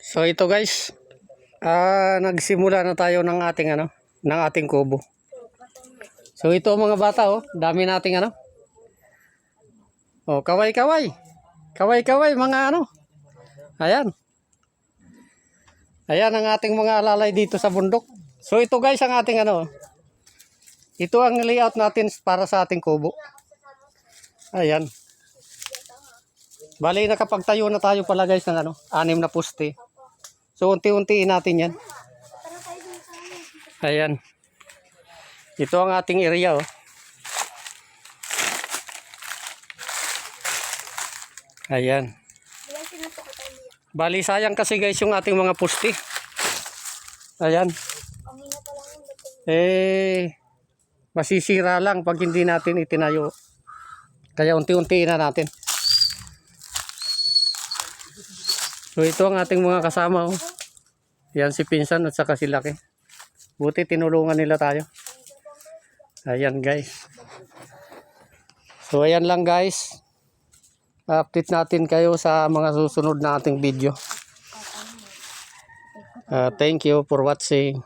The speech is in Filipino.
So ito guys, ah nagsimula na tayo ng ating ano, ng ating kubo. So ito mga bata oh, dami nating ano. Oh, kaway kaway. Kaway kaway mga ano. Ayan. Ayan ang ating mga alalay dito sa bundok. So ito guys ang ating ano. Ito ang layout natin para sa ating kubo. Ayan. Bali nakapagtayo na tayo pala guys ng ano, anim na poste. So unti-untiin natin 'yan. Ayan. Ito ang ating area oh. Ayan. Bali sayang kasi guys yung ating mga poste. Ayan. Eh masisira lang pag hindi natin itinayo. Kaya unti-untiin na natin. So ito ang ating mga kasama oh. Yan si Pinsan at saka si Laki. Buti tinulungan nila tayo. Ayan guys. So ayan lang guys. Update natin kayo sa mga susunod na ating video. Uh, thank you for watching.